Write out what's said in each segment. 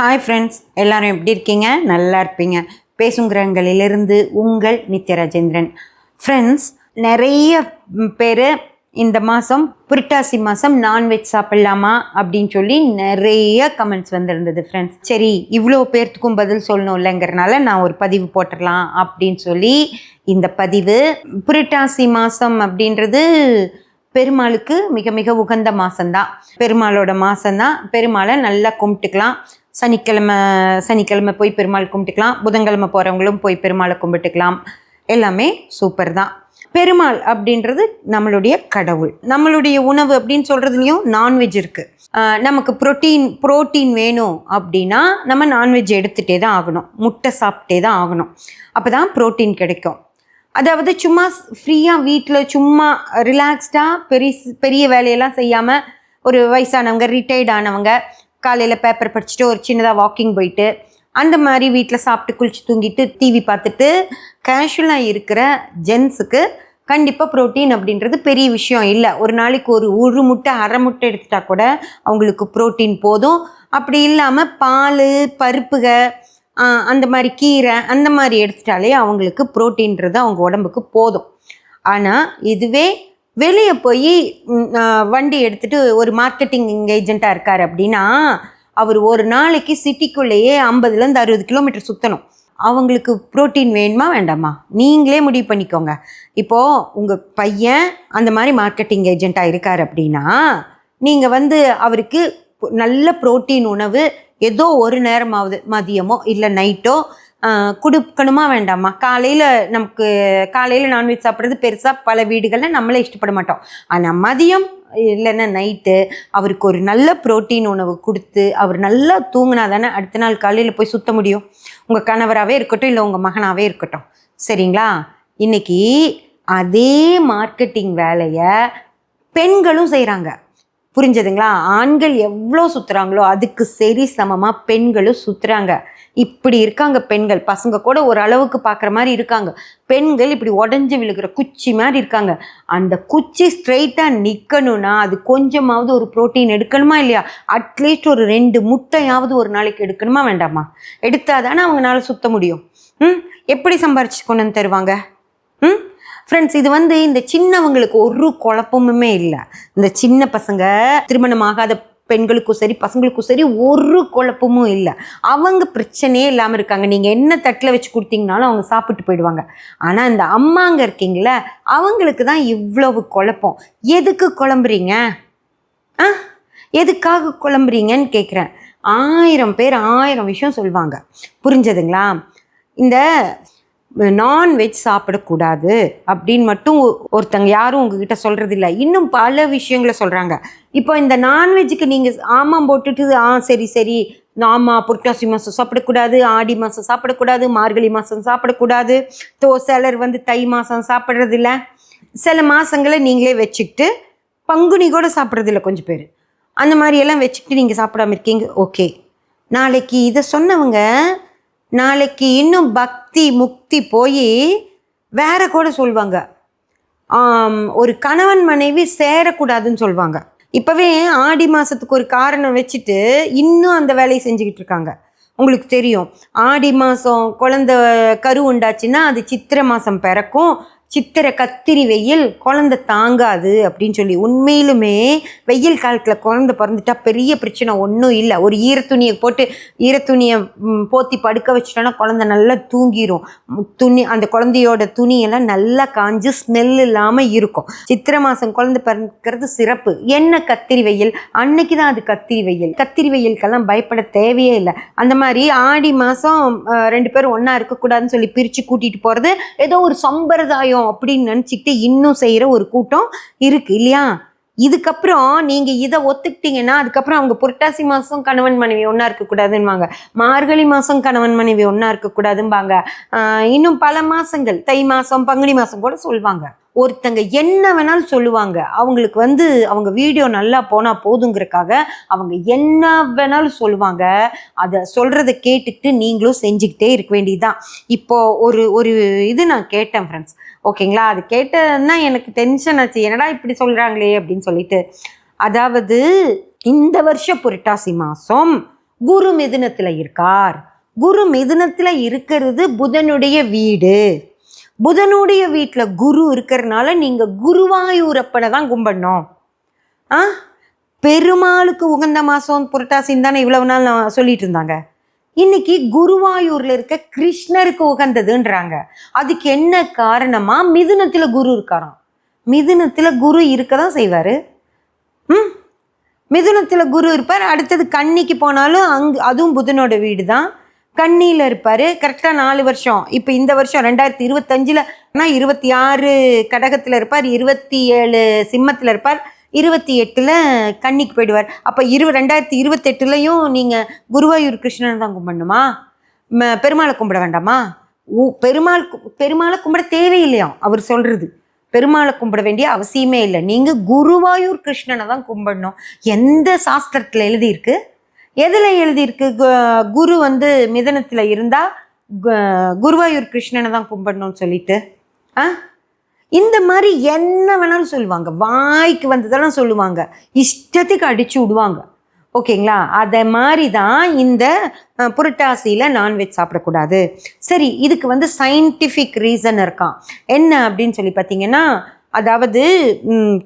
Hi friends எல்லாரும் எப்படி இருக்கீங்க? நல்லா இருப்பீங்க. பேசுங்கிறங்களிலிருந்து உங்கள் நித்ய ராஜேந்திரன் ஃப்ரெண்ட்ஸ் நிறைய பேர் இந்த மாதம் புரட்டாசி மாதம் நான்வெஜ் சாப்பிட்லாமா அப்படின்னு சொல்லி நிறைய கமெண்ட்ஸ் வந்திருந்தது ஃப்ரெண்ட்ஸ் சரி இவ்வளோ பேர்த்துக்கும் பதில் சொல்லணும் இல்லைங்கிறனால நான் ஒரு பதிவு போட்டுடலாம் அப்படின்னு சொல்லி இந்த பதிவு. புரட்டாசி மாதம் அப்படின்றது பெருமாளுக்கு மிக மிக உகந்த மாதம்தான் பெருமாளோட மாதம்தான் பெருமாளை நல்லா கும்பிட்டுக்கலாம். சனிக்கிழமை சனிக்கிழமை போய் பெருமாள் கும்பிட்டுக்கலாம். புதன்கிழமை போகிறவங்களும் போய் பெருமாளை கும்பிட்டுக்கலாம். எல்லாமே சூப்பர் தான். பெருமாள் அப்படின்றது நம்மளுடைய கடவுள். நம்மளுடைய உணவு அப்படின்னு சொல்கிறதுலையும் நான்வெஜ் இருக்குது நமக்கு ப்ரோட்டீன் ப்ரோட்டீன் வேணும் அப்படின்னா நம்ம நான்வெஜ் எடுத்துகிட்டே தான் ஆகணும். முட்டை சாப்பிட்டே தான் ஆகணும். அப்போ தான் ப்ரோட்டீன் கிடைக்கும். அதாவது சும்மா ஃப்ரீயாக வீட்டில் சும்மா ரிலாக்ஸ்டாக பெரிய பெரிய வேலையெல்லாம் செய்யாமல் ஒரு வயசானவங்க ரிட்டையர்ட் ஆனவங்க காலையில் பேப்பர் படிச்சுட்டு ஒரு சின்னதாக வாக்கிங் போயிட்டு அந்த மாதிரி வீட்டில் சாப்பிட்டு குளிச்சு தூங்கிட்டு டிவி பார்த்துட்டு கேஷுவலாக இருக்கிற ஜென்ஸுக்கு கண்டிப்பாக ப்ரோட்டீன் அப்படின்றது பெரிய விஷயம் இல்லை. ஒரு நாளைக்கு ஒரு ஒரு முட்டை அரை முட்டை எடுத்துட்டா கூட அவங்களுக்கு ப்ரோட்டீன் போதும். அப்படி இல்லாமல் பால் பருப்புக அந்த மாதிரி கீரை அந்த மாதிரி எடுத்துட்டாலே அவங்களுக்கு ப்ரோட்டீன்றது அவங்க உடம்புக்கு போதும். ஆனால் இதுவே வெளியே போய் வண்டி எடுத்துட்டு ஒரு மார்க்கெட்டிங் ஏஜெண்ட்டாக இருக்கார் அப்படின்னா அவர் ஒரு நாளைக்கு சிட்டிக்குள்ளேயே ஐம்பதுலேருந்து அறுபது கிலோமீட்டர் சுற்றணும் அவங்களுக்கு ப்ரோட்டீன் வேணுமா வேண்டாமா? நீங்களே முடிவு பண்ணிக்கோங்க. இப்போது உங்கள் பையன் அந்த மாதிரி மார்க்கெட்டிங் ஏஜெண்ட்டாக இருக்கார் அப்படின்னா நீங்கள் வந்து அவருக்கு நல்ல புரோட்டீன் உணவு ஏதோ ஒரு நேரமாவது மதியமோ இல்லை நைட்டோ கொடுக்கணுமா வேண்டாமா? காலையில் நமக்கு காலையில் நான்வெஜ் சாப்பிட்றது பெருசாக பல வீடுகளில் நம்மளே இஷ்டப்பட மாட்டோம். ஆனால் மதியம் இல்லைன்னா நைட்டு அவருக்கு ஒரு நல்ல புரோட்டீன் உணவு கொடுத்து அவர் நல்லா தூங்கினா தானே அடுத்த நாள் காலையில் போய் சுத்த முடியும். உங்கள் கணவராகவே இருக்கட்டும் இல்லை உங்கள் மகனாகவே இருக்கட்டும். சரிங்களா? இன்னைக்கு அதே மார்க்கெட்டிங் வேலையை பெண்களும் செய்கிறாங்க புரிஞ்சதுங்களா? ஆண்கள் எவ்வளோ சுற்றுறாங்களோ அதுக்கு சரி சமமாக பெண்களும் சுற்றுறாங்க இப்படி இருக்காங்க பெண்கள். பசங்க கூட ஒரு அளவுக்கு பார்க்குற மாதிரி இருக்காங்க. பெண்கள் இப்படி உடஞ்சி விழுகிற குச்சி மாதிரி இருக்காங்க. அந்த குச்சி ஸ்ட்ரெயிட்டாக நிற்கணும்னா அது கொஞ்சமாவது ஒரு புரோட்டீன் எடுக்கணுமா இல்லையா? அட்லீஸ்ட் ஒரு ரெண்டு முட்டையாவது ஒரு நாளைக்கு எடுக்கணுமா வேண்டாமா? எடுத்தால் தானே அவங்களால சுத்த முடியும். ம்? எப்படி சம்பாரிச்சு கொண்டு வந்து தருவாங்க? ம்? ஃப்ரெண்ட்ஸ் இது வந்து இந்த சின்னவங்களுக்கு ஒரு குழப்பமுமே இல்லை. இந்த சின்ன பசங்க திருமணமாகாத பெண்களுக்கும் சரி பசங்களுக்கும் சரி ஒரு குழப்பமும் இல்லை. அவங்க பிரச்சனையே இல்லாமல் இருக்காங்க. நீங்கள் என்ன தட்டில் வச்சு கொடுத்தீங்கனாலும் அவங்க சாப்பிட்டு போயிடுவாங்க. ஆனால் இந்த அம்மாங்க இருக்கீங்களே அவங்களுக்கு தான் இவ்வளவு குழப்பம். எதுக்கு குழம்புறீங்க? ஆ? எதுக்காக குழம்புறீங்கன்னு கேட்குறேன் ஆயிரம் பேர் ஆயிரம் விஷயம் சொல்லுவாங்க புரிஞ்சதுங்களா? இந்த நான்வெஜ் சாப்பிடக்கூடாது அப்படின்னு மட்டும் ஒ- ஒருத்தங்க யாரும் உங்ககிட்ட சொல்கிறது இல்லை இன்னும் பல விஷயங்களை சொல்கிறாங்க இப்போ இந்த நான்வெஜ்ஜுக்கு நீங்கள் ஆமாம் போட்டுட்டு ஆ சரி சரி ஆமாம் புரட்டாசி மாதம் சாப்பிடக்கூடாது ஆடி மாதம் சாப்பிடக்கூடாது மார்கழி மாதம் சாப்பிடக்கூடாது தோ சிலர் வந்து தை மாதம் சாப்பிட்றதில்ல. சில மாதங்களை நீங்களே வச்சுக்கிட்டு பங்குனி கூட சாப்பிட்றதில்ல கொஞ்சம் பேர். அந்த மாதிரியெல்லாம் வச்சுக்கிட்டு நீங்கள் சாப்பிடாம இருக்கீங்க ஓகே. நாளைக்கு இதை சொன்னவங்க நாளைக்கு இன்னும் பக்தி முக்தி போய் வேற கூட சொல்லுவாங்க ஒரு கணவன் மனைவி சேரக்கூடாதுன்னு சொல்லுவாங்க இப்போவே ஆடி மாதத்துக்கு ஒரு காரணம் வச்சுட்டு இன்னும் அந்த வேலையை செஞ்சுக்கிட்டு இருக்காங்க. உங்களுக்கு தெரியும் ஆடி மாதம் குழந்த கரு உண்டாச்சுன்னா அது சித்திரை மாதம் பிறக்கும் சித்திரை கத்திரி வெயில் குழந்தை தாங்காது அப்படின்னு சொல்லி உண்மையிலுமே வெயில் காலத்தில் குழந்தை பிறந்துட்டா பெரிய பிரச்சனை ஒன்றும் இல்லை. ஒரு ஈரத்துணியை போட்டு ஈரத்துணியை போத்தி படுக்க வச்சிட்டோன்னா குழந்தை நல்லா தூங்கிரும். துணி அந்த குழந்தையோட துணியெல்லாம் நல்லா காஞ்சு ஸ்மெல் இல்லாமல் இருக்கும். சித்திரை மாதம் குழந்தை பிறக்கிறது சிறப்பு. என்ன கத்திரி வெயில்? அன்னைக்கு தான் அது கத்திரி வெயில். கத்திரி வெயிலுக்கெல்லாம் பயப்பட தேவையே இல்லை. அந்த மாதிரி ஆடி மாதம் ரெண்டு பேரும் ஒன்றா இருக்கக்கூடாதுன்னு சொல்லி பிரித்து கூட்டிகிட்டு போகிறது ஏதோ ஒரு சம்பிரதாயம் அப்படின்னு நினச்சிக்கிட்டு இன்னும் செய்கிற ஒரு கூட்டம் இருக்குது இல்லையா? இதுக்கப்புறம் நீங்கள் இதை ஒத்துக்கிட்டீங்கன்னா அதுக்கப்புறம் அவங்க புரட்டாசி மாதம் கணவன் மனைவி ஒன்றா இருக்கக்கூடாதுன்பாங்க மார்கழி மாதம் கணவன் மனைவி ஒன்றா இருக்கக்கூடாதும்பாங்க. இன்னும் பல மாதங்கள் தை மாதம் பங்குனி மாதம் கூட சொல்லுவாங்க ஒருத்தங்க என்ன வேணாலும் சொல்லுவாங்க. அவங்களுக்கு வந்து அவங்க வீடியோ நல்லா போனால் போதுங்கிறக்காக அவங்க என்ன வேணாலும் சொல்லுவாங்க. அதை சொல்கிறத கேட்டுக்கிட்டு நீங்களும் செஞ்சுக்கிட்டே இருக்க வேண்டியதுதான். இப்போ ஒரு ஒரு இது நான் கேட்டேன் ஃப்ரெண்ட்ஸ் ஓகேங்களா? அது கேட்டதுன்னா எனக்கு டென்ஷன் ஆச்சு. என்னடா இப்படி சொல்கிறாங்களே அப்படின்னு சொல்லிட்டு. அதாவது இந்த வருஷம் புரட்டாசி மாதம் குரு மிதுனத்தில் இருக்கார். குரு மிதுனத்தில் இருக்கிறது புதனுடைய வீடு. புதனுடைய வீட்டில் குரு இருக்கிறதுனால நீங்கள் குருவாயூரப்பனை தான் கும்பிடணும். ஆ? பெருமாளுக்கு உகந்த மாதம் புரட்டாசின்னு தானே இவ்வளவு நாள் நான் சொல்லிட்டு இருந்தாங்க. இன்னைக்கு குருவாயூர்ல இருக்க கிருஷ்ணருக்கு உகந்ததுன்றாங்க. அதுக்கு என்ன காரணமா மிதுனத்துல குரு இருக்காராம்? மிதுனத்துல குரு இருக்க தான் செய்வாரு. ம்? மிதுனத்துல குரு இருப்பார். அடுத்தது கன்னிக்கு போனாலும் அங் அதுவும் புதனோட வீடு தான் கண்ணியில் இருப்பார் கரெக்டாக நாலு வருஷம். இப்போ இந்த வருஷம் ரெண்டாயிரத்தி இருபத்தஞ்சில் ஆனால் இருபத்தி ஆறு கடகத்தில் இருப்பார். இருபத்தி ஏழு சிம்மத்தில் இருப்பார். இருபத்தி எட்டில் கன்னிக்கு போயிடுவார். அப்போ இரு ரெண்டாயிரத்தி இருபத்தெட்டுலையும் நீங்கள் குருவாயூர் கிருஷ்ணன் தான் கும்பிடணுமா? ம- பெருமாளை கும்பிட வேண்டாமா? ஊ பெருமாள் பெருமாளை கும்பிட தேவையில்லையாம் அவர் சொல்கிறது பெருமாளை கும்பிட வேண்டிய அவசியமே இல்லை. நீங்கள் குருவாயூர் கிருஷ்ணனை தான் கும்பிடணும். எந்த சாஸ்திரத்தில் எழுதியிருக்கு? எதில் எழுதியிருக்கு? கு- குரு வந்து மிதனத்தில் இருந்தால் குருவாயூர் கிருஷ்ணனை தான் கும்பிடணும்னு சொல்லிட்டு. ஆ? இந்த மாதிரி என்ன வேணாலும் சொல்லுவாங்க. வாய்க்கு வந்ததெல்லாம் சொல்லுவாங்க. இஷ்டத்துக்கு அடிச்சு விடுவாங்க. ஓகேங்களா? அதை மாதிரி தான் இந்த புரட்டாசியில் நான்வெஜ் சாப்பிடக்கூடாது. சரி இதுக்கு வந்து சயின்டிஃபிக் ரீசன் இருக்கான் என்ன அப்படின்னு சொல்லி பார்த்தீங்கன்னா அதாவது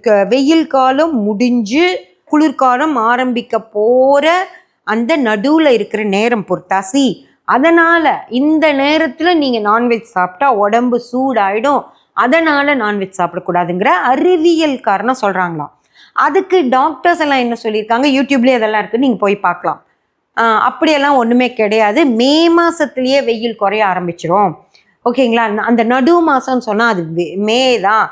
க- வெயில் காலம் முடிஞ்சு குளிர்காலம் ஆரம்பிக்க போகிற அந்த நடுவில் இருக்கிற நேரம் புரட்டாசி. அதனால் இந்த நேரத்தில் நீங்கள் நான்வெஜ் சாப்பிட்டா உடம்பு சூடாயிடும். அதனால் நான்வெஜ் சாப்பிடக்கூடாதுங்கிற அறிவியல் காரணம் சொல்கிறாங்களாம் அதுக்கு டாக்டர்ஸ் எல்லாம் என்ன சொல்லியிருக்காங்க? யூடியூப்லேயே அதெல்லாம் இருக்குது நீங்கள் போய் பார்க்கலாம். அப்படியெல்லாம் ஒன்றுமே கிடையாது. மே மாதத்துலேயே வெயில் குறைய ஆரம்பிச்சிரும். ஓகேங்களா? அந்த- நடு மாதம்னு சொன்னால் அது வே- மே தான்.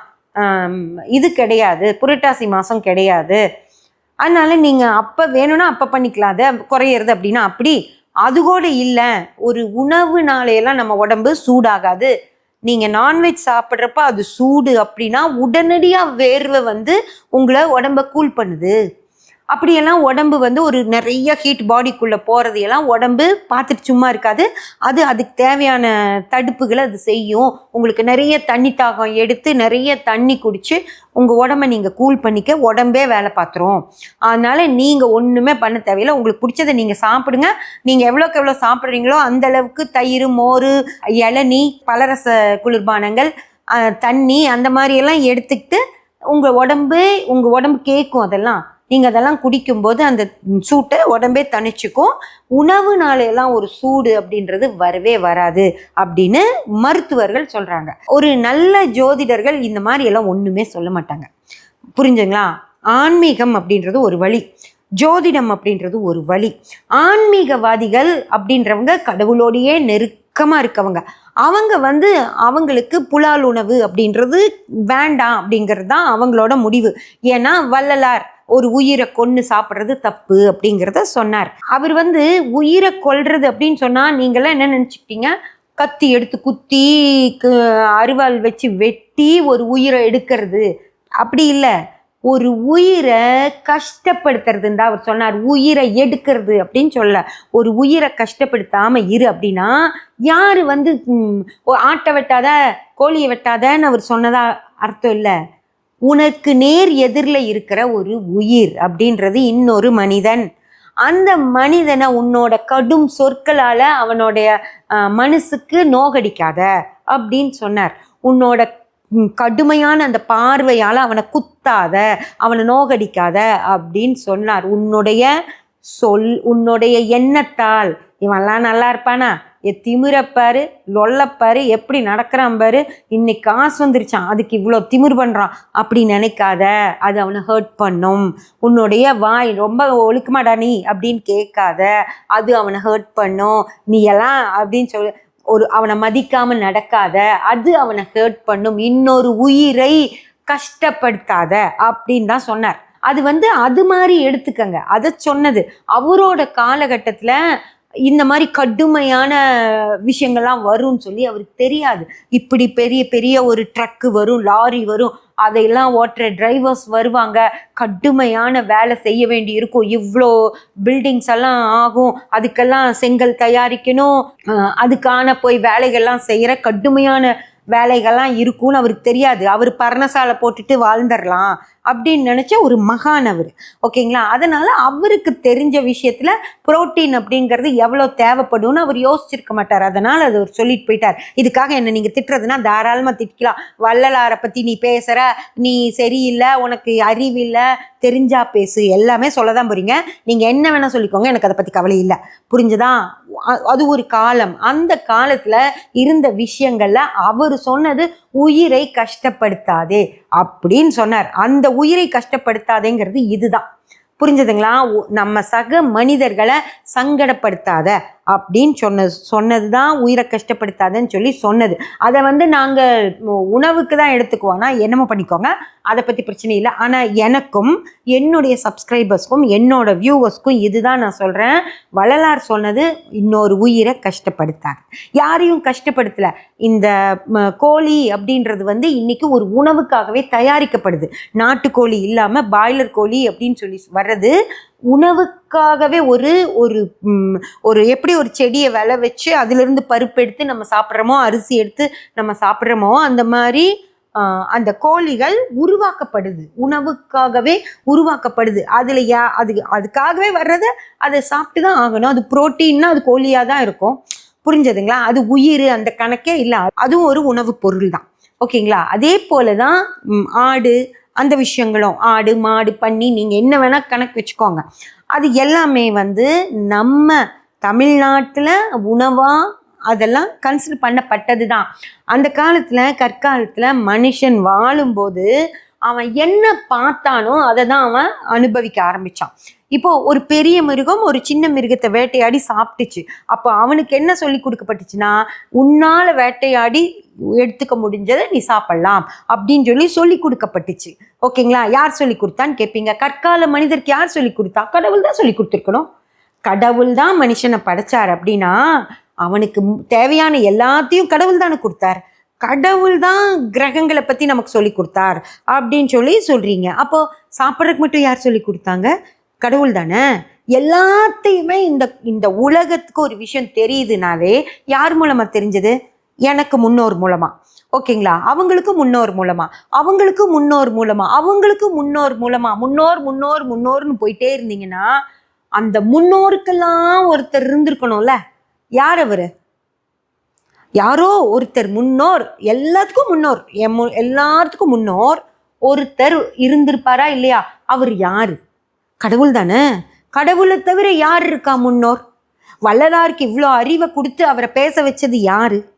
இது கிடையாது. புரட்டாசி மாதம் கிடையாது. அதனால நீங்கள் அப்போ வேணும்னா அப்போ பண்ணிக்கலாம். அது குறையிறது அப்படின்னா அப்படி. அது கூட இல்லை. ஒரு உணவு நாளையெல்லாம் நம்ம உடம்பு சூடாகாது. நீங்கள் நான்வெஜ் சாப்பிட்றப்ப அது சூடு அப்படின்னா உடனடியாக வேர்வை வந்து உங்களை உடம்ப கூல் பண்ணுது. அப்படியெல்லாம் உடம்பு வந்து ஒரு நிறைய ஹீட் பாடிக்குள்ளே போகிறதையெல்லாம் உடம்பு பார்த்துட்டு சும்மா இருக்காது. அது அதுக்கு தேவையான தடுப்புகளை அது செய்யும். உங்களுக்கு நிறைய தண்ணி தாகம் எடுத்து நிறைய தண்ணி குடித்து உங்கள் உடம்ப நீங்கள் கூல் பண்ணிக்க உடம்பே வேலை பார்த்துரும். அதனால் நீங்கள் ஒன்றுமே பண்ண தேவையில்லை. உங்களுக்கு பிடிச்சதை நீங்கள் சாப்பிடுங்க. நீங்கள் எவ்வளோக்கு எவ்வளோ சாப்பிட்றீங்களோ அந்தளவுக்கு தயிர் மோர் இளநீ பலரச குளிர்பானங்கள் தண்ணி அந்த மாதிரியெல்லாம் எடுத்துக்கிட்டு உங்கள் உடம்பு உங்கள் உடம்பு கேட்கும் அதெல்லாம். நீங்கள் அதெல்லாம் குடிக்கும்போது அந்த சூட்டை உடம்பே தணிச்சுக்கும். உணவு நாளையெல்லாம் ஒரு சூடு அப்படின்றது வரவே வராது அப்படின்னு மருத்துவர்கள் சொல்கிறாங்க ஒரு நல்ல ஜோதிடர்கள் இந்த மாதிரி எல்லாம் ஒன்றுமே சொல்ல மாட்டாங்க. புரிஞ்சுங்களா? ஆன்மீகம் அப்படின்றது ஒரு வழி. ஜோதிடம் அப்படின்றது ஒரு வழி. ஆன்மீகவாதிகள் அப்படின்றவங்க கடவுளோடையே நெருக்கமாக இருக்கவங்க. அவங்க வந்து அவங்களுக்கு புலால் உணவு அப்படின்றது வேண்டாம் அப்படிங்கிறது தான் அவங்களோட முடிவு. ஏன்னா வள்ளலார் ஒரு உயிரை கொன்று சாப்பிட்றது தப்பு அப்படிங்கிறத சொன்னார். அவர் வந்து உயிரை கொல்றது அப்படின்னு சொன்னால் நீங்களாம் என்ன நினச்சிக்கிட்டீங்க? கத்தி எடுத்து குத்தி கு- வச்சு வெட்டி ஒரு உயிரை எடுக்கிறது. அப்படி இல்லை. ஒரு உயிரை கஷ்டப்படுத்துறதுன்னு தான் அவர் சொன்னார். உயிரை எடுக்கிறது அப்படின்னு சொல்ல. ஒரு உயிரை கஷ்டப்படுத்தாமல் இரு அப்படின்னா யார் வந்து ஆட்டை வெட்டாத கோழியை வெட்டாதன்னு அவர் சொன்னதா அர்த்தம் இல்லை. உனக்கு நேர் எதிரில் இருக்கிற ஒரு உயிர் அப்படின்றது இன்னொரு மனிதன். அந்த மனிதனை உன்னோட கடும் சொற்களால் அவனுடைய மனசுக்கு நோகடிக்காத அப்படின்னு சொன்னார். உன்னோட கடுமையான அந்த பார்வையால் அவனை குத்தாத அவனை நோகடிக்காத அப்படின்னு சொன்னார். உன்னுடைய சொல் உன்னுடைய எண்ணத்தால் இவன்லாம் நல்லா இருப்பானா? எ திமிரப்பாரு லொல்லப்பாரு எப்படி நடக்கிறான் பாரு. இன்னைக்கு காசு வந்துருச்சான் அதுக்கு இவ்வளோ திமிர் பண்ணுறான் அப்படி நினைக்காத அது அவனை ஹர்ட் பண்ணும். உன்னுடைய வாய் ரொம்ப ஒழுக்கமாடா நீ அப்படின்னு கேட்காத அது அவனை ஹர்ட் பண்ணும். நீ எல்லாம் அப்படின்னு சொல்லி ஒரு அவனை மதிக்காம நடக்காத அது அவனை ஹர்ட் பண்ணும். இன்னொரு உயிரை கஷ்டப்படுத்தாத அப்படின்னு தான் சொன்னார். அது வந்து அது மாதிரி எடுத்துக்கங்க. அதை சொன்னது. அவரோட காலகட்டத்தில் இந்த மாதிரி கடுமையான விஷயங்கள்லாம் வரும்னு சொல்லி அவருக்கு தெரியாது. இப்படி பெரிய பெரிய ஒரு ட்ரக்கு வரும் லாரி வரும் அதையெல்லாம் ஓட்டுற டிரைவர்ஸ் வருவாங்க. கடுமையான வேலை செய்ய வேண்டி இருக்கும். இவ்வளோ பில்டிங்ஸ் எல்லாம் ஆகும். அதுக்கெல்லாம் செங்கல் தயாரிக்கணும். அதுக்கான போய் வேலைகள்லாம் செய்கிற கடுமையான வேலைகள்லாம் இருக்கும்னு அவருக்கு தெரியாது. அவர் பர்ணசாலை போட்டுட்டு வாழ்ந்துடலாம் அப்படின்னு நினச்ச ஒரு மகான் அவர். ஓகேங்களா? அதனால் அவருக்கு தெரிஞ்ச விஷயத்தில் புரோட்டீன் அப்படிங்கிறது எவ்வளோ தேவைப்படும்னு அவர் யோசிச்சிருக்க மாட்டார். அதனால் அது அவர் சொல்லிட்டு போயிட்டார். இதுக்காக என்னை நீங்கள் திட்டுறதுன்னா தாராளமாக திட்டிக்கலாம். வள்ளலாரை பற்றி நீ பேசுகிற நீ சரியில்லை உனக்கு அறிவில்லை தெரிஞ்சா பேசு. எல்லாமே சொல்ல தான் போகிறீங்க நீங்கள் என்ன வேணால் சொல்லிக்கோங்க. எனக்கு அதை பற்றி கவலை இல்லை. புரிஞ்சுதான் அது ஒரு காலம். அந்த காலத்தில் இருந்த விஷயங்கள்ல அவர் சொன்னது உயிரை கஷ்டப்படுத்தாதே அப்படின்னு சொன்னார். அந்த உயிரை கஷ்டப்படுத்தாதேங்கிறது இதுதான். புரிஞ்சதுங்களா? நம்ம சக மனிதர்களை சங்கடப்படுத்தாத அப்படின்னு சொன்ன சொன்னது தான் உயிரை கஷ்டப்படுத்தாதுன்னு சொல்லி சொன்னது. அதை வந்து நாங்கள் உணவுக்கு தான் எடுத்துக்குவோம். ஆனால் என்னமோ பண்ணிக்கோங்க. அதை பற்றி பிரச்சனை இல்லை. ஆனால் எனக்கும் என்னுடைய சப்ஸ்கிரைபர்ஸ்க்கும் என்னோட வியூவர்ஸ்க்கும் இதுதான் நான் சொல்கிறேன் வள்ளலார் சொன்னது இன்னொரு உயிரை கஷ்டப்படுத்தாது. யாரையும் கஷ்டப்படுத்தலை. இந்த கோழி அப்படின்றது வந்து இன்றைக்கி ஒரு உணவுக்காகவே தயாரிக்கப்படுது. நாட்டுக்கோழி இல்லாமல் பாய்லர் கோழி அப்படின்னு சொல்லி வர்றது உணவுக்காகவே ஒரு ஒரு ஒரு எப்படி ஒரு செடியை விளை வச்சு அதிலிருந்து பருப்பு எடுத்து நம்ம சாப்பிட்றோமோ அரிசி எடுத்து நம்ம சாப்பிட்றோமோ அந்த மாதிரி அந்த கோழிகள் உருவாக்கப்படுது. உணவுக்காகவே உருவாக்கப்படுது. அதில் யா அது அதுக்காகவே வர்றதை அதை சாப்பிட்டு தான் ஆகணும். அது புரோட்டீன்னா அது கோழியாக தான் இருக்கும். புரிஞ்சதுங்களா? அது உயிர் அந்த கணக்கே இல்லை. அதுவும் ஒரு உணவுப் பொருள் தான் ஓகேங்களா? அதே போல தான் ஆடு அந்த விஷயங்களும் ஆடு மாடு பண்ணி நீங்கள் என்ன வேணால் கணக்கு வச்சுக்கோங்க. அது எல்லாமே வந்து நம்ம தமிழ்நாட்டில் உணவாக அதெல்லாம் கன்சிடர் பண்ணப்பட்டது தான் அந்த காலத்தில் கற்காலத்தில் மனுஷன் வாழும்போது அவன் என்ன பார்த்தானோ அதை தான் அவன் அனுபவிக்க ஆரம்பிச்சான். இப்போ ஒரு பெரிய மிருகம் ஒரு சின்ன மிருகத்தை வேட்டையாடி சாப்பிட்டுச்சு. அப்போ அவனுக்கு என்ன சொல்லி கொடுக்கப்பட்டுச்சுன்னா உன்னால் வேட்டையாடி எடுத்துக்க முடிஞ்சதை நீ சாப்பிடலாம் அப்படின்னு சொல்லி சொல்லி கொடுக்கப்பட்டுச்சு. ஓகேங்களா? யார் சொல்லி கொடுத்தான்னு கேட்பீங்க கற்கால மனிதருக்கு யார் சொல்லி கொடுத்தா? கடவுள் தான் சொல்லி கொடுத்துருக்கணும். கடவுள் தான் மனுஷனை படைச்சார் அப்படின்னா அவனுக்கு தேவையான எல்லாத்தையும் கடவுள் தானே கொடுத்தார். கடவுள் தான் கிரகங்களை பற்றி நமக்கு சொல்லி கொடுத்தார் அப்படின்னு சொல்லி சொல்கிறீங்க அப்போ சாப்பிட்றதுக்கு மட்டும் யார் சொல்லி கொடுத்தாங்க? கடவுள் தானே. எல்லாத்தையுமே இந்த இந்த உலகத்துக்கு ஒரு விஷயம் தெரியுதுனாலே யார் மூலமாக தெரிஞ்சது? எனக்கு முன்னோர் மூலமா. ஓகேங்களா? அவங்களுக்கு முன்னோர் மூலமா. அவங்களுக்கு முன்னோர் மூலமா. அவங்களுக்கு முன்னோர் மூலமா. முன்னோர் முன்னோர் முன்னோர்னு போயிட்டே இருந்தீங்கன்னா அந்த முன்னோருக்கெல்லாம் ஒருத்தர் இருந்திருக்கணும்ல. யார் அவர்? யாரோ ஒருத்தர் முன்னோர். எல்லாத்துக்கும் முன்னோர். எம் எல்லாத்துக்கும் முன்னோர் ஒருத்தர் இருந்திருப்பாரா இல்லையா? அவர் யார்? கடவுள் தானே? கடவுளை தவிர யார் இருக்கா முன்னோர்? வள்ளலாருக்கு இவ்வளோ அறிவை கொடுத்து அவரை பேச வச்சது யாரு?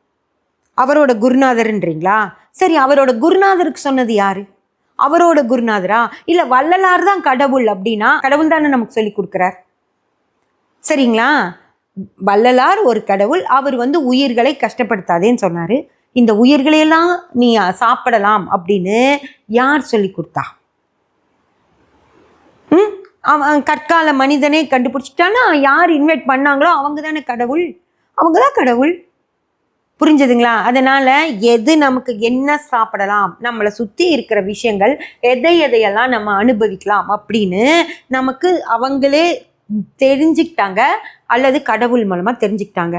அவரோட குருநாதர்ன்றீங்களா? சரி அவரோட குருநாதருக்கு சொன்னது யாரு? அவரோட குருநாதரா? இல்ல வள்ளலார் தான் கடவுள் அப்படின்னா கடவுள் தானே நமக்கு சொல்லி கொடுக்குறார். சரிங்களா? வள்ளலார் ஒரு கடவுள் அவர் வந்து உயிர்களை கஷ்டப்படுத்தாதேன்னு சொன்னாரு. இந்த உயிர்களையெல்லாம் நீ சாப்பிடலாம் அப்படின்னு யார் சொல்லி கொடுத்தா? ம்? அவன் கற்கால மனிதனே கண்டுபிடிச்சிட்டான்னா யார் இன்வைட் பண்ணாங்களோ அவங்க தானே கடவுள். அவங்க தான் கடவுள். புரிஞ்சதுங்களா? அதனால் எது நமக்கு என்ன சாப்பிடலாம் நம்மளை சுற்றி இருக்கிற விஷயங்கள் எதை எதையெல்லாம் நம்ம அனுபவிக்கலாம் அப்படின்னு நமக்கு அவங்களே தெரிஞ்சுக்கிட்டாங்க அல்லது கடவுள் மூலமாக தெரிஞ்சுக்கிட்டாங்க.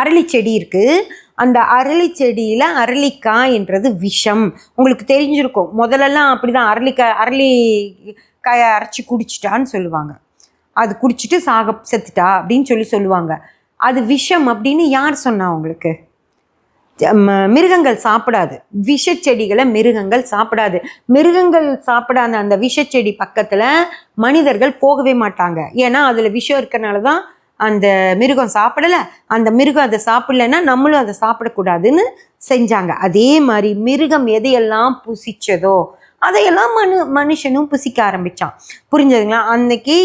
அரளி செடி இருக்குது அந்த அரளி செடியில் அரளிக்காய்ன்றது விஷம். உங்களுக்கு தெரிஞ்சிருக்கும். முதல்லலாம் அப்படிதான் அரளிக்காய் அரளி காயை அரைச்சி குடிச்சிட்டான்னு சொல்லுவாங்க. அது குடிச்சிட்டு சாக செத்துட்டா அப்படின்னு சொல்லி சொல்லுவாங்க. அது விஷம் அப்படின்னு யார் சொன்னா உங்களுக்கு? மிருகங்கள் சாப்பிடாது. விஷச்செடிகளை மிருகங்கள் சாப்பிடாது. மிருகங்கள் சாப்பிடாத அந்த விஷச்செடி பக்கத்தில் மனிதர்கள் போகவே மாட்டாங்க. ஏன்னா அதில் விஷம் இருக்கனால தான் அந்த மிருகம் சாப்பிடலை. அந்த மிருகம் அதை சாப்பிடலைன்னா நம்மளும் அதை சாப்பிடக்கூடாதுன்னு செஞ்சாங்க. அதே மாதிரி மிருகம் எதையெல்லாம் புசிச்சதோ அதையெல்லாம் மனு மனுஷனும் புசிக்க ஆரம்பிச்சான். புரிஞ்சதுங்களா? அன்னைக்கு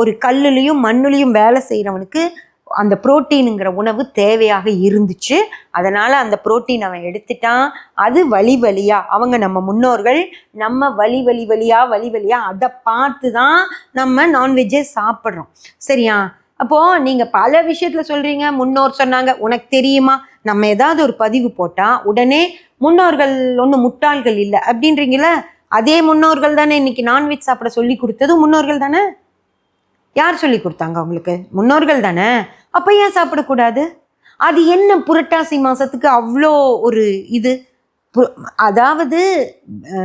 ஒரு கல்லுலேயும் மண்ணுலேயும் வேலை செய்கிறவனுக்கு அந்த புரோட்டீனுங்கிற உணவு தேவையாக இருந்துச்சு. அதனால் அந்த புரோட்டீன் அவன் எடுத்துட்டான். அது வழி வழியாக அவங்க நம்ம முன்னோர்கள் நம்ம வழி வழி வழியா வழி வழியாக அதை பார்த்து தான் நம்ம நான்வெஜ்ஜே சாப்பிட்றோம். சரியா? அப்போது நீங்கள் பல விஷயத்தில் சொல்கிறீங்க முன்னோர் சொன்னாங்க. உனக்கு தெரியுமா? நம்ம ஏதாவது ஒரு பதிவு போட்டால் உடனே முன்னோர்கள் ஒன்றும் முட்டாள்கள் இல்லை அப்படின்றீங்கள அதே முன்னோர்கள் தானே இன்னைக்கு நான்வெஜ் சாப்பிட சொல்லி கொடுத்ததும் முன்னோர்கள் தானே? யார் சொல்லி கொடுத்தாங்க அவங்களுக்கு? முன்னோர்கள் தானே? அப்போ ஏன் சாப்பிடக்கூடாது? அது என்ன புரட்டாசி மாதத்துக்கு அவ்வளோ ஒரு இது? பு- அதாவது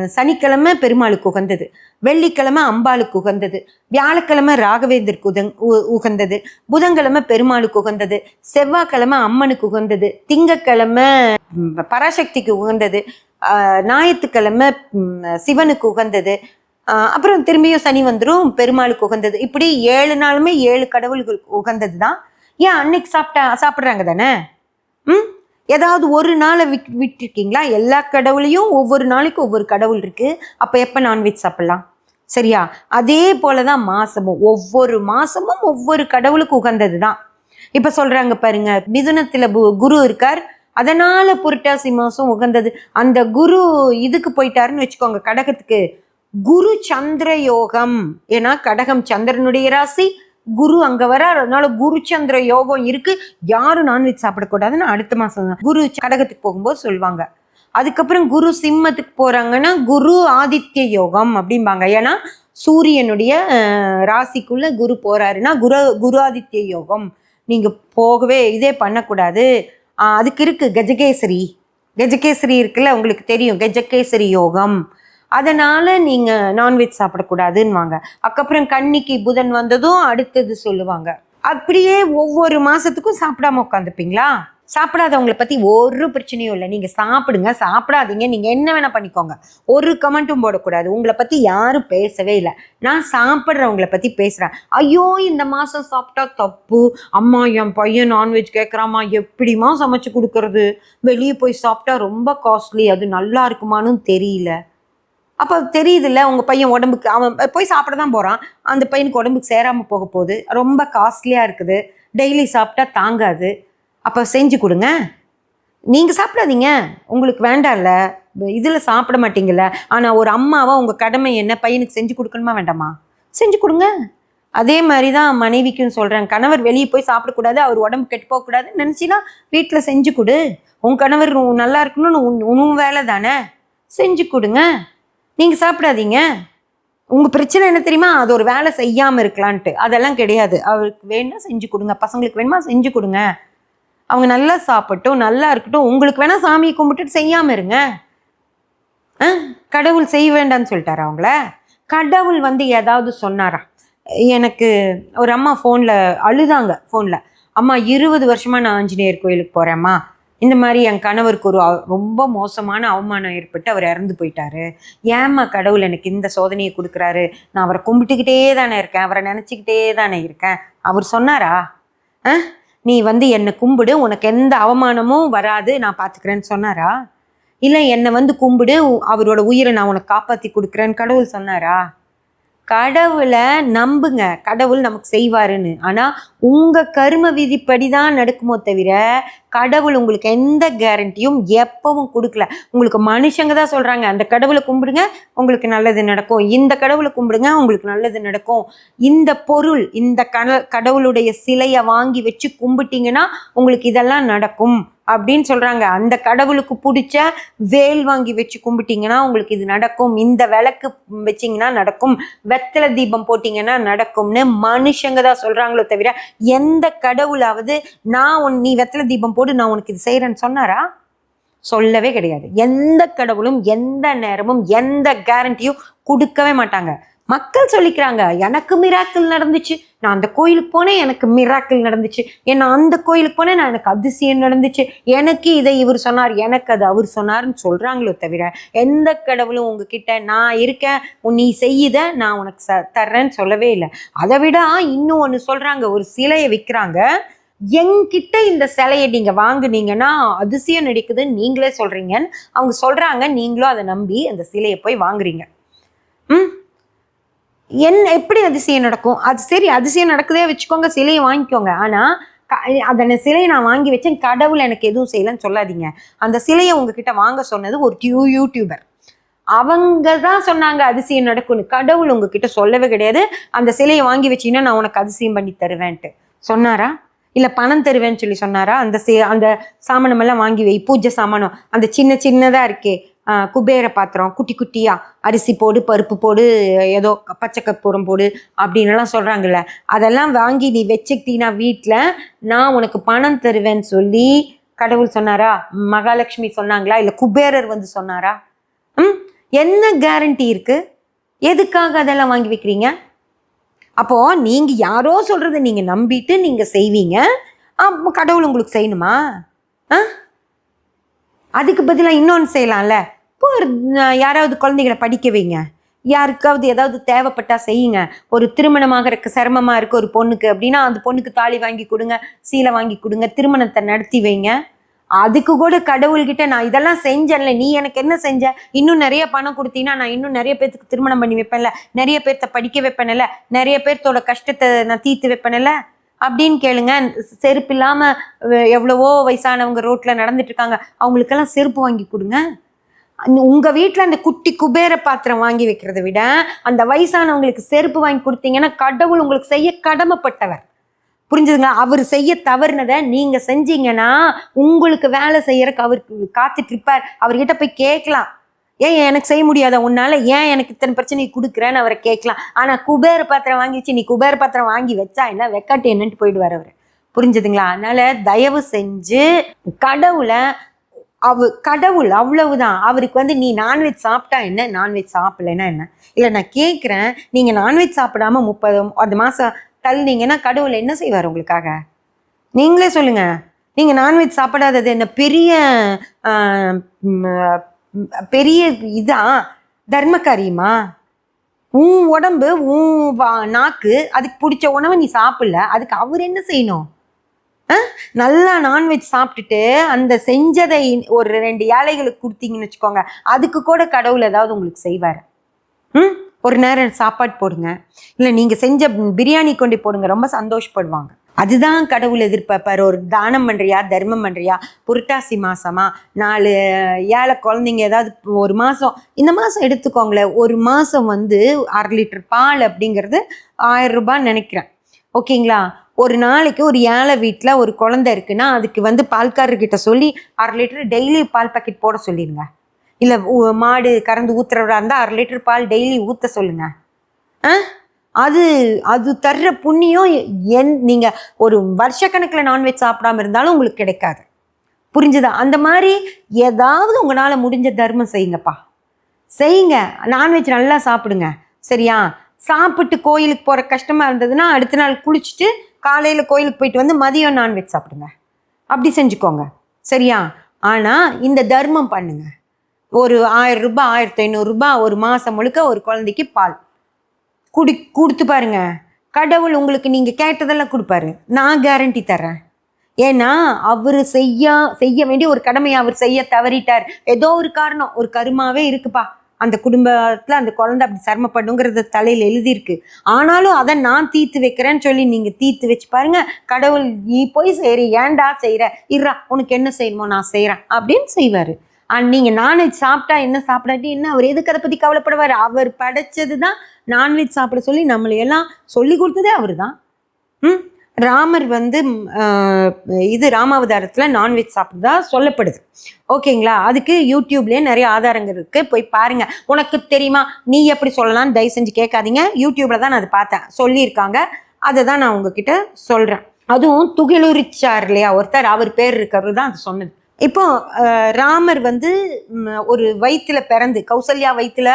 சனிக்கிழமை பெருமாளுக்கு உகந்தது. வெள்ளிக்கிழமை அம்பாளுக்கு உகந்தது. வியாழக்கிழமை ராகவேந்தருக்கு உதங் உகந்தது. புதன்கிழமை பெருமாளுக்கு உகந்தது. செவ்வாய்க்கிழமை அம்மனுக்கு உகந்தது. திங்கக்கிழமை பராசக்திக்கு உகந்தது. ஞாயிற்றுக்கிழமை சிவனுக்கு உகந்தது. அப்புறம் திரும்பியும் சனி வந்துடும் பெருமாளுக்கு உகந்தது. இப்படி ஏழு நாளுமே ஏழு கடவுள்களுக்கு உகந்தது தான் ஏன் அன்னைக்கு சாப்பிட்டா சாப்பிட்றாங்க தானே ம்? ஏதாவது ஒரு நாளை விட் விட்டுருக்கீங்களா? எல்லா கடவுளையும் ஒவ்வொரு நாளைக்கும் ஒவ்வொரு கடவுள் இருக்குது அப்போ எப்போ நான்வெஜ் சாப்பிட்லாம்? சரியா? அதே போல தான் மாதமும் ஒவ்வொரு மாதமும் ஒவ்வொரு கடவுளுக்கு உகந்தது தான் இப்போ சொல்கிறாங்க பாருங்க மிதுனத்தில் குரு இருக்கார். அதனால் புரட்டாசி மாதம் உகந்தது. அந்த குரு இதுக்கு போயிட்டாருன்னு வச்சுக்கோங்க கடகத்துக்கு. குரு சந்திர யோகம். ஏன்னா கடகம் சந்திரனுடைய ராசி குரு அங்க வராரு. அதனால குரு சந்திர யோகம் இருக்கு. யாரும் நான்வெஜ் சாப்பிடக்கூடாதுன்னு அடுத்த மாசம் தான். குரு கடகத்துக்கு போகும்போது சொல்லுவாங்க அதுக்கப்புறம் குரு சிம்மத்துக்கு போறாங்கன்னா குரு ஆதித்ய யோகம் அப்படிம்பாங்க. ஏன்னா சூரியனுடைய ராசிக்குள்ள குரு போறாருன்னா குரு குரு ஆதித்ய யோகம். நீங்க போகவே இதே பண்ணக்கூடாது. ஆஹ், அதுக்கு இருக்கு கஜகேசரி. கஜகேசரி இருக்குல்ல உங்களுக்கு தெரியும். கஜகேசரி யோகம். அதனால நீங்க நான்வெஜ் சாப்பிடக்கூடாதுன்னுவாங்க. அதுக்கப்புறம் கன்னிக்கு புதன் வந்ததும் அடுத்தது சொல்லுவாங்க. அப்படியே ஒவ்வொரு மாசத்துக்கும் சாப்பிடாம உட்காந்துப்பீங்களா? சாப்பிடாதவங்களை பத்தி ஒரு பிரச்சனையும் இல்லை. நீங்க சாப்பிடுங்க சாப்பிடாதீங்க. நீங்க என்ன வேணா பண்ணிக்கோங்க. ஒரு கமெண்ட்டும் போடக்கூடாது. உங்களை பத்தி யாரும் பேசவே இல்லை. நான் சாப்பிட்றவங்கள பத்தி பேசுறேன். ஐயோ இந்த மாசம் சாப்பிட்டா தப்பு. அம்மா என் பையன் நான்வெஜ் கேட்குறாம்மா எப்படிம்மா சமைச்சு கொடுக்கறது? வெளியே போய் சாப்பிட்டா ரொம்ப காஸ்ட்லி அது நல்லா இருக்குமான்னு தெரியல. அப்போ தெரியுதுல்ல உங்கள் பையன் உடம்புக்கு அவன் போய் சாப்பிட தான் போகிறான் அந்த பையனுக்கு உடம்புக்கு சேராமல் போக போகுது. ரொம்ப காஸ்ட்லியாக இருக்குது. டெய்லி சாப்பிட்டா தாங்காது. அப்போ செஞ்சு கொடுங்க. நீங்கள் சாப்பிடாதீங்க. உங்களுக்கு வேண்டாம்ல. இதில் சாப்பிட மாட்டீங்கல்ல. ஆனால் ஒரு அம்மாவாக உங்கள் கடமை என்ன? பையனுக்கு செஞ்சு கொடுக்கணுமா வேண்டாமா? செஞ்சு கொடுங்க. அதே மாதிரி தான் மனைவிக்கும் சொல்கிறேன் கணவர் வெளியே போய் சாப்பிடக்கூடாது. அவர் உடம்பு கெட்டு போகக்கூடாதுன்னு நினச்சின்னா வீட்டில் செஞ்சு கொடு. உன் கணவர் நல்லா இருக்கணும்னு உன் உன் வேலை தானே செஞ்சு கொடுங்க. நீங்கள் சாப்பிடாதீங்க. உங்கள் பிரச்சனை என்ன தெரியுமா? அது ஒரு வேலை செய்யாமல் இருக்கலான்ட்டு. அதெல்லாம் கிடையாது. அவருக்கு வேணும்னா செஞ்சு கொடுங்க. பசங்களுக்கு வேணுமா செஞ்சு கொடுங்க. அவங்க நல்லா சாப்பிட்டும் நல்லா இருக்கட்டும். உங்களுக்கு வேணால் சாமியை கும்பிட்டுட்டு செய்யாமல் இருங்க. ஆ? கடவுள் செய்ய வேண்டாம்னு சொல்லிட்டாரா அவங்கள? கடவுள் வந்து ஏதாவது சொன்னாரா? எனக்கு ஒரு அம்மா ஃபோனில் அழுதாங்க ஃபோனில் அம்மா இருபது வருஷமாக நான் ஆஞ்சநேயர் கோயிலுக்கு போகிறேம்மா இந்த மாதிரி என் கணவருக்கு ஒரு அவ- ரொம்ப மோசமான அவமானம் ஏற்பட்டு அவர் இறந்து போயிட்டாரு. ஏம்மா கடவுள் எனக்கு இந்த சோதனையை கொடுக்குறாரு? நான் அவரை கும்பிட்டுக்கிட்டே தானே இருக்கேன். அவரை நினச்சிக்கிட்டே தானே இருக்கேன். அவர் சொன்னாரா? ஆ? நீ வந்து என்னை கும்பிடு. உனக்கு எந்த அவமானமும் வராது. நான் பார்த்துக்கிறேன்னு சொன்னாரா? இல்லை என்னை வந்து கும்பிடு. அவரோட உயிரை நான் உனக்கு காப்பாற்றி கொடுக்குறேன்னு கடவுள் சொன்னாரா? கடவுளை நம்புங்க. கடவுள் நமக்கு செய்வாருன்னு. ஆனால் உங்கள் கரும விதிப்படி தான் நடக்குமோ தவிர கடவுள் உங்களுக்கு எந்த கேரண்டியும் எப்பவும் கொடுக்கல. உங்களுக்கு மனுஷங்க தான் சொல்கிறாங்க அந்த கடவுளை கும்பிடுங்க உங்களுக்கு நல்லது நடக்கும். இந்த கடவுளை கும்பிடுங்க உங்களுக்கு நல்லது நடக்கும். இந்த பொருள் இந்த கட கடவுளுடைய சிலையை வாங்கி வச்சு கும்பிட்டீங்கன்னா உங்களுக்கு இதெல்லாம் நடக்கும். அப்படின்னு சொல்கிறாங்க அந்த கடவுளுக்கு பிடிச்ச வேல் வாங்கி வச்சு கும்பிட்டிங்கன்னா உங்களுக்கு இது நடக்கும். இந்த விளக்கு வச்சிங்கன்னா நடக்கும். வெத்தலை தீபம் போட்டிங்கன்னா நடக்கும்னு மனுஷங்க தான் சொல்கிறாங்களோ தவிர எந்த கடவுளாவது நான் உன் நீ வெத்தலை தீபம் போடு நான் உனக்கு இது செய்கிறேன்னு சொன்னாரா? சொல்லவே கிடையாது. எந்த கடவுளும் எந்த நேரமும் எந்த கேரண்டியும் கொடுக்கவே மாட்டாங்க. மக்கள் சொல்லிக்கிறாங்க எனக்கு மிராக்கிள் நடந்துச்சு. நான் அந்த கோயிலுக்கு போனேன் எனக்கு மிராக்கிள் நடந்துச்சு. ஏன்னா அந்த கோயிலுக்கு போனேன் நான் எனக்கு அதிசயம் நடந்துச்சு. எனக்கு இதை இவர் சொன்னார் எனக்கு அது அவர் சொன்னார்னு சொல்கிறாங்களோ தவிர எந்த கடவுளும் உங்ககிட்ட நான் இருக்கேன் உன் நீ செய்யுத நான் உனக்கு ச தர்றேன்னு சொல்லவே இல்லை. அதை விட இன்னும் ஒன்று சொல்கிறாங்க ஒரு சிலையை விற்கிறாங்க என்கிட்ட இந்த சிலையை நீங்க வாங்குனீங்கன்னா அதிசயம் நடிக்குதுன்னு நீங்களே சொல்றீங்கன்னு அவங்க சொல்றாங்க நீங்களும் அதை நம்பி அந்த சிலையை போய் வாங்குறீங்க. ம்? என்ன எப்படி அதிசயம் நடக்கும்? அது சரி அதிசயம் நடக்குதே வச்சுக்கோங்க சிலையை வாங்கிக்கோங்க. ஆனால் அதனை சிலையை நான் வாங்கி வச்சேன் கடவுள் எனக்கு எதுவும் செய்யலைன்னு சொல்லாதீங்க. அந்த சிலையை உங்ககிட்ட வாங்க சொன்னது ஒரு டியூ யூடியூபர் அவங்க தான் சொன்னாங்க அதிசயம் நடக்கும்னு. கடவுள் உங்ககிட்ட சொல்லவே கிடையாது. அந்த சிலையை வாங்கி வச்சீங்கன்னா நான் உனக்கு அதிசயம் பண்ணி தருவேன்ட்டு. சொன்னாரா? இல்லை பணம் தருவேன்னு சொல்லி சொன்னாரா? அந்த சே அந்த சாமானமெல்லாம் வாங்கி வை பூஜை சாமானம். அந்த சின்ன சின்னதாக இருக்கே. குபேர பாத்திரம் குட்டி குட்டியா அரிசி போடு பருப்பு போடு ஏதோ பச்சை போடு அப்படின்லாம் எல்லாம் சொல்றாங்கல்ல. அதெல்லாம் வாங்கி நீ வச்சுக்கிட்டீங்கன்னா வீட்டில் நான் உனக்கு பணம் தருவேன்னு சொல்லி கடவுள் சொன்னாரா? மகாலட்சுமி சொன்னாங்களா? இல்லை குபேரர் வந்து சொன்னாரா? ம்? என்ன கேரண்டி இருக்கு? எதுக்காக அதெல்லாம் வாங்கி வைக்கிறீங்க? அப்போ நீங்க யாரோ சொல்றதை நீங்க நம்பிட்டு நீங்க செய்வீங்க. ஆ, கடவுள் உங்களுக்கு செய்யணுமா? ஆ? அதுக்கு பதிலாக இன்னொன்று செய்யலாம்ல. இப்போ ஒரு யாராவது குழந்தைகளை படிக்க வைங்க. யாருக்காவது ஏதாவது தேவைப்பட்டா செய்யுங்க. ஒரு திருமணமாகறதுக்கு சிரமமாக இருக்குது ஒரு பொண்ணுக்கு அப்படின்னா அந்த பொண்ணுக்கு தாலி வாங்கி கொடுங்க சீலை வாங்கி கொடுங்க திருமணத்தை நடத்தி வைங்க. அதுக்கு கூட கடவுள்கிட்ட நான் இதெல்லாம் செஞ்சேன்ல நீ எனக்கு என்ன செஞ்ச? இன்னும் நிறைய பணம் கொடுத்தீங்கன்னா நான் இன்னும் நிறைய பேர்த்துக்கு திருமணம் பண்ணி வைப்பேன்ல நிறைய பேர்த்த படிக்க வைப்பேன்ல நிறைய பேர்த்தோட கஷ்டத்தை நான் தீர்த்து வைப்பேன்ல அப்படின்னு கேளுங்க. செருப்பு இல்லாமல் எவ்வளவோ வயசானவங்க ரோட்ல நடந்துட்டு இருக்காங்க அவங்களுக்கெல்லாம் செருப்பு வாங்கி கொடுங்க. அந்த- உங்க வீட்டில் அந்த குட்டி குபேர பாத்திரம் வாங்கி வைக்கிறத விட அந்த வயசானவங்களுக்கு செருப்பு வாங்கி கொடுத்தீங்கன்னா கடவுள் உங்களுக்கு செய்ய கடமைப்பட்டவர். புரிஞ்சுதுங்களா? அவர் செய்ய தவறுனதை நீங்க செஞ்சீங்கன்னா உங்களுக்கு வேலை செய்யறக்கு அவர் காத்துட்டு இருப்பார் அவர்கிட்ட போய் கேட்கலாம். ஏன் எனக்கு செய்ய முடியாத? உன்னால ஏன் எனக்கு இத்தனை பிரச்சனை கொடுக்குறேன்னு அவரை கேட்கலாம். ஆனா குபேர பாத்திரம் வாங்கி வச்சு நீ குபேர பாத்திரம் வாங்கி வச்சா என்ன? வெக்காட்டு என்னன்ட்டு போயிடுவார் அவர். புரிஞ்சுதுங்களா? அதனால தயவு செஞ்சு கடவுளை அவ கடவுள் அவ்வளவுதான். அவருக்கு வந்து நீ நான்வெஜ் சாப்பிட்டா என்ன? நான்வெஜ் சாப்பிடலைன்னா என்ன? இல்லை நான் கேட்குறேன். நீங்கள் நான்வெஜ் சாப்பிடாம முப்பது அந்த மாதம் தள்ளினீங்கன்னா கடவுள் என்ன செய்வார் உங்களுக்காக? நீங்களே சொல்லுங்க. நீங்கள் நான்வெஜ் சாப்பிடாதது என்ன பெரிய பெரிய இதா? தர்ம காரியமா உன் உடம்பு உன் வா- நாக்கு அதுக்கு பிடிச்ச உணவை நீ சாப்பிடல. அதுக்கு அவர் என்ன செய்யணும்? நல்லா நான்வெஜ் சாப்பிட்டுட்டு அந்த செஞ்சதை ஒரு ரெண்டு ஏழைகளுக்கு கொடுத்தீங்கன்னு வச்சுக்கோங்க. அதுக்கு கூட கடவுள் ஏதாவது உங்களுக்கு செய்வார். ம்? ஒரு நேரம் சாப்பாடு போடுங்க. இல்லை நீங்கள் செஞ்ச பிரியாணி கொண்டு போடுங்க. ரொம்ப சந்தோஷப்படுவாங்க. அதுதான் கடவுள் எதிர்பார்ப்பார். ஒரு தானம் பண்ணுறியா தர்மம் பண்ணுறியா புரட்டாசி மாதமா நாலு ஏழை குழந்தைங்க ஏதாவது ஒரு மாதம் இந்த மாதம் எடுத்துக்கோங்களேன். ஒரு மாதம் வந்து அரை லிட்டர் பால் அப்படிங்கிறது ஆயிரம் ரூபாய் நினைக்கிறேன். ஓகேங்களா? ஒரு நாளைக்கு ஒரு ஏழை வீட்டில் ஒரு குழந்தை இருக்குன்னா அதுக்கு வந்து பால்காரர்கிட்ட சொல்லி அரை லிட்டர் டெய்லி பால் பாக்கெட் போட சொல்லிடுங்க இல்லை மாடு கறந்து ஊத்துறவரா இருந்தால் அரை லிட்டர் பால் டெய்லி ஊற்ற சொல்லுங்க. ஆ? அது அது தர்ற புண்ணியம் என் நீங்கள் ஒரு வருஷக்கணக்கில் நான்வெஜ் சாப்பிடாம இருந்தாலும் உங்களுக்கு கிடைக்காது. புரிஞ்சுதா? அந்த மாதிரி ஏதாவது உங்களால் முடிஞ்ச தர்மம் செய்யுங்கப்பா. செய்யுங்க. நான்வெஜ் நல்லா சாப்பிடுங்க. சரியா? சாப்பிட்டு கோயிலுக்கு போகிற கஷ்டமாக இருந்ததுன்னா அடுத்த நாள் குளிச்சுட்டு காலையில் கோயிலுக்கு போயிட்டு வந்து மதியம் நான்வெஜ் சாப்பிடுங்க. அப்படி செஞ்சுக்கோங்க. சரியா? ஆனால் இந்த தர்மம் பண்ணுங்க. ஒரு ஆயிரம் ரூபாய் ஆயிரத்தி ஐநூறுரூபா ஒரு மாதம் முழுக்க ஒரு குழந்தைக்கு பால். குடி கொடுத்து பாருங்க. கடவுள் உங்களுக்கு நீங்கள் கேட்டதெல்லாம் கொடுப்பாரு. நான் கேரண்டி தர்றேன். ஏன்னா அவர் செய்ய செய்ய வேண்டிய ஒரு கடமையை அவர் செய்ய தவறிட்டார். ஏதோ ஒரு காரணம் ஒரு கருமாவே இருக்குப்பா. அந்த குடும்பத்தில் அந்த குழந்தை அப்படி சிரமப்படுங்கிறது தலையில் எழுதியிருக்கு. ஆனாலும் அதை நான் தீர்த்து வைக்கிறேன்னு சொல்லி நீங்கள் தீர்த்து வச்சு பாருங்க கடவுள் நீ போய் செய்கிற ஏன்டா செய்கிற இறா உனக்கு என்ன செய்யணுமோ நான் செய்கிறேன் அப்படின்னு செய்வார். நீங்கள் நான்வெஜ் சாப்பிட்டா என்ன சாப்பிடாட்டி என்ன அவர் எதுக்கு அதை பற்றி கவலைப்படுவார்? அவர் படைச்சது தான் நான்வெஜ் சாப்பிட சொல்லி நம்மளையெல்லாம் சொல்லி கொடுத்ததே அவர் தான் ம்? ராமர் வந்து இது ராமாவதாரத்தில் நான்வெஜ் சாப்பிட்டதா சொல்லப்படுது. ஓகேங்களா? அதுக்கு யூடியூப்லேயே நிறைய ஆதாரங்கள் இருக்குது போய் பாருங்கள் உனக்கு தெரியுமா? நீ எப்படி சொல்லலாம்னு தயவு செஞ்சு கேட்காதீங்க. யூடியூப்பில் தான் நான் அதை பார்த்தேன். சொல்லியிருக்காங்க. அதை தான் நான் உங்ககிட்ட சொல்கிறேன் அதுவும் துகிலுரிச்சார் இல்லையா? ஒருத்தர் அவர் பேர் இருக்கிறது தான் அது சொன்னது. இப்போ ராமர் வந்து ஒரு வயிற்றுல பிறந்து கௌசல்யா வயிற்றுல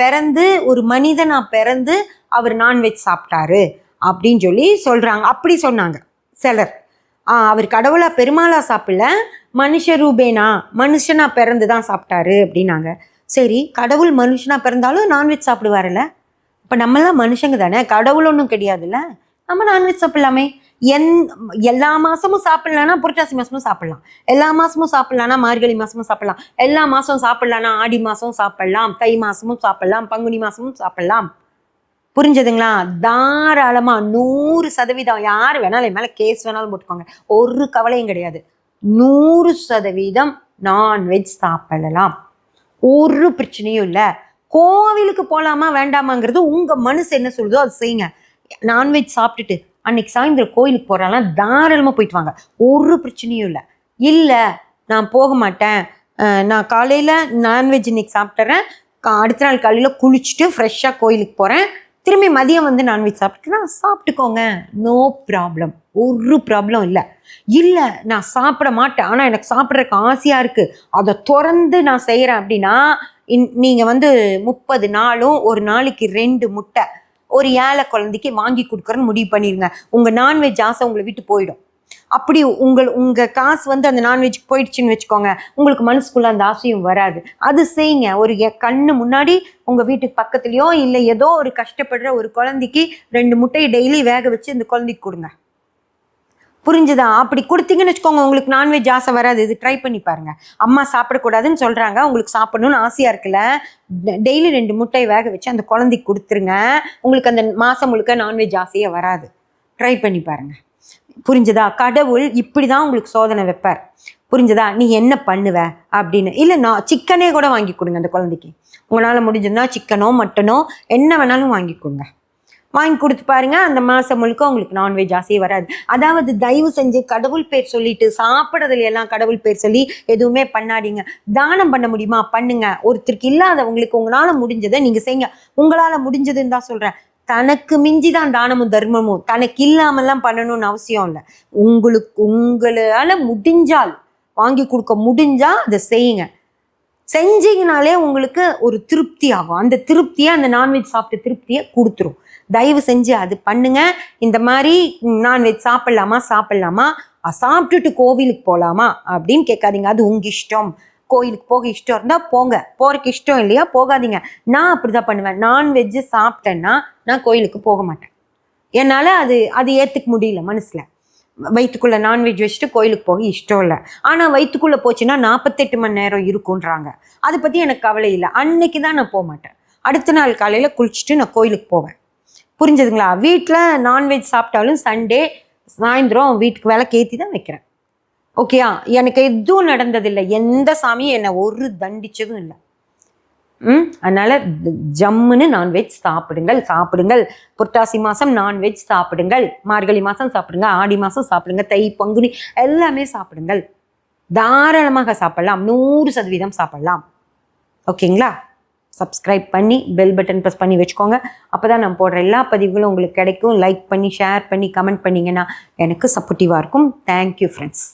பிறந்து ஒரு மனிதனாக பிறந்து அவர் நான்வெஜ் சாப்பிட்டாரு. அப்படின்னு சொல்லி சொல்கிறாங்க அப்படி சொன்னாங்க. சிலர். ஆ, அவர் கடவுளா பெருமாளா சாப்பிடல. மனுஷ ரூபேனா? மனுஷனா பிறந்து தான் சாப்பிட்டாரு அப்படின்னாங்க. சரி கடவுள் மனுஷனா பிறந்தாலும் நான்வெஜ் சாப்பிடுவாருல்ல? இப்போ நம்மளாம் மனுஷங்க தானே? கடவுள் ஒன்றும் கிடையாதுல்ல? நம்ம நான்வெஜ் சாப்பிடலாமே. என் எல்லா மாதமும் சாப்பிடலான்னா புரட்டாசி மாதமும் சாப்பிட்லாம். எல்லா மாதமும் சாப்பிட்லானா மார்கழி மாதமும் சாப்பிட்லாம். எல்லா மாதம் சாப்பிட்லான்னா ஆடி மாதம் சாப்பிடலாம். தை மாதமும் சாப்பிட்லாம். பங்குனி மாதமும் சாப்பிட்லாம். புரிஞ்சதுங்களா? தாராளமா நூறு சதவீதம் யார் வேணாலும் என் மேல கேஸ் வேணாலும் போட்டுக்கோங்க. ஒரு கவலையும் கிடையாது. நூறு சதவீதம் நான்வெஜ் சாப்பிடலாம். ஒரு பிரச்சனையும் இல்லை. கோவிலுக்கு போகலாமா வேண்டாமாங்கிறது உங்க மனசு என்ன சொல்லுதோ அது செய்யுங்க. நான்வெஜ் சாப்பிட்டுட்டு அன்னைக்கு சாயந்தரம் கோயிலுக்கு போகிறாலாம் தாராளமாக போயிட்டு வாங்க. ஒரு பிரச்சனையும் இல்லை. இல்லை நான் போக மாட்டேன். நான் காலையில் நான்வெஜ் இன்னைக்கு சாப்பிட்றேன் அடுத்த நாள் காலையில் குளிச்சுட்டு ஃப்ரெஷ்ஷாக கோயிலுக்கு போகிறேன் திரும்பி மதியம் வந்து நான்வெஜ் சாப்பிட்டுனா சாப்பிட்டுக்கோங்க. நோ ப்ராப்ளம் ஒரு ப்ராப்ளம் இல்லை. இல்லை நான் சாப்பிட மாட்டேன். ஆனால் எனக்கு சாப்பிட்றதுக்கு ஆசையாக இருக்குது அதை திறந்து நான் செய்கிறேன் அப்படின்னா இன் நீங்கள் வந்து முப்பது நாளும் ஒரு நாளைக்கு ரெண்டு முட்டை ஒரு ஏழை குழந்தைக்கு வாங்கி கொடுக்குறேன்னு முடிவு பண்ணிடுங்க உங்கள் நான்வெஜ் ஆசை உங்களை விட்டு போயிடும். அப்படி உங்கள் உங்கள் காசு வந்து அந்த நான்வெஜ் போயிடுச்சுன்னு வச்சுக்கோங்க. உங்களுக்கு மனசுக்குள்ள அந்த ஆசையும் வராது. அது செய்யுங்க. ஒரு எ- கண்ணு முன்னாடி உங்கள் வீட்டுக்கு பக்கத்துலேயோ இல்லை ஏதோ ஒரு கஷ்டப்படுற ஒரு குழந்தைக்கு ரெண்டு முட்டையை டெய்லி வேக வச்சு அந்த குழந்தைக்கு கொடுங்க. புரிஞ்சுதா? அப்படி கொடுத்தீங்கன்னு வச்சுக்கோங்க. உங்களுக்கு நான்வெஜ் ஆசை வராது. இது ட்ரை பண்ணி பாருங்க. அம்மா சாப்பிடக்கூடாதுன்னு சொல்றாங்க. உங்களுக்கு சாப்பிடணும்னு ஆசையா இருக்குல்ல? டெய்லி ரெண்டு முட்டை வேக வச்சு அந்த குழந்தைக்கு கொடுத்துருங்க. உங்களுக்கு அந்த மாசம் முழுக்க நான்வெஜ் ஆசையே வராது. ட்ரை பண்ணி பாருங்க. புரிஞ்சுதா? கடவுள் இப்படி தான் உங்களுக்கு சோதனை வைப்பார். புரிஞ்சுதா? நீ என்ன பண்ணுவ? அப்படின்னு. இல்லை நான் சிக்கனே கூட வாங்கி கொடுங்க அந்த குழந்தைக்கு. உங்களால் முடிஞ்சதுன்னா சிக்கனோ மட்டனோ என்ன வேணாலும் வாங்கி கொடுங்க. வாங்கி கொடுத்து பாருங்க அந்த மாதம் முழுக்க உங்களுக்கு நான்வெஜ் ஆசையே வராது. அதாவது தயவு செஞ்சு கடவுள் பேர் சொல்லிட்டு சாப்பிட்றதுல எல்லாம் கடவுள் பேர் சொல்லி எதுவுமே பண்ணாதீங்க. தானம் பண்ண முடியுமா? பண்ணுங்க. ஒருத்தருக்கு இல்லாதவங்களுக்கு உங்களால் முடிஞ்சதை நீங்கள் செய்யுங்க. உங்களால் முடிஞ்சதுன்னு தான் சொல்கிறேன் தனக்கு மிஞ்சி தான் தானமும் தர்மமும். தனக்கு இல்லாமலாம் பண்ணணும்னு அவசியம் இல்லை. உங்களுக்கு உங்களால முடிஞ்சால் வாங்கி கொடுக்க முடிஞ்சா அதை செய்யுங்க. செஞ்சீங்கனாலே உங்களுக்கு ஒரு திருப்தி ஆகும். அந்த திருப்தியை அந்த நான்வெஜ் சாப்பிட்ட திருப்தியை கொடுத்துரும். தயவு செஞ்சு அது பண்ணுங்க. இந்த மாதிரி நான்வெஜ் சாப்பிடலாமா சாப்பிடலாமா? சாப்பிட்டுட்டு கோவிலுக்கு போகலாமா அப்படின்னு கேட்காதீங்க. அது உங்க இஷ்டம். கோயிலுக்கு போக இஷ்டம் இருந்தால் போங்க. போகிறக்கு இஷ்டம் இல்லையா போகாதீங்க. நான் அப்படி தான் பண்ணுவேன். நான்வெஜ்ஜு சாப்பிட்டேன்னா நான் கோயிலுக்கு போக மாட்டேன். என்னால் அது அது ஏற்றுக்க முடியல மனசில். வயிற்றுக்குள்ளே நான்வெஜ் வச்சுட்டு கோயிலுக்கு போக இஷ்டம் இல்லை. ஆனால் வயிற்றுக்குள்ளே போச்சுன்னா நாற்பத்தெட்டு மணி நேரம் இருக்குன்றாங்க. அதை பற்றி எனக்கு கவலை இல்லை. அன்னைக்கு தான் நான் போக மாட்டேன். அடுத்த நாள் காலையில் குளிச்சுட்டு நான் கோயிலுக்கு போவேன். புரிஞ்சதுங்களா? வீட்டில் நான்வெஜ் சாப்பிட்டாலும் சண்டே சாயந்தரம் வீட்டுக்கு விளக்கு ஏற்றி தான் வைக்கிறேன். ஓகேயா எனக்கு எதுவும் நடந்ததில்லை. எந்த சாமியும் என்னை ஒரு தண்டிச்சதும் இல்லை. ம் அதனால ஜம்முன்னு நான்வெஜ் சாப்பிடுங்கள் சாப்பிடுங்கள். புரட்டாசி மாதம் நான்வெஜ் சாப்பிடுங்கள். மார்கழி மாதம் சாப்பிடுங்க ஆடி மாதம் சாப்பிடுங்க தை பங்குனி எல்லாமே சாப்பிடுங்கள். தாராளமாக சாப்பிடலாம் நூறு சதவீதம் சாப்பிடலாம். ஓகேங்களா சப்ஸ்கிரைப் பண்ணி பெல் பட்டன் ப்ரெஸ் பண்ணி வச்சுக்கோங்க. அப்போ தான் நான் போடுற எல்லா பதிவுகளும் உங்களுக்கு கிடைக்கும். லைக் பண்ணி ஷேர் பண்ணி கமெண்ட் பண்ணிங்கன்னா எனக்கு சப்போர்ட்டிவாக இருக்கும். Thank you friends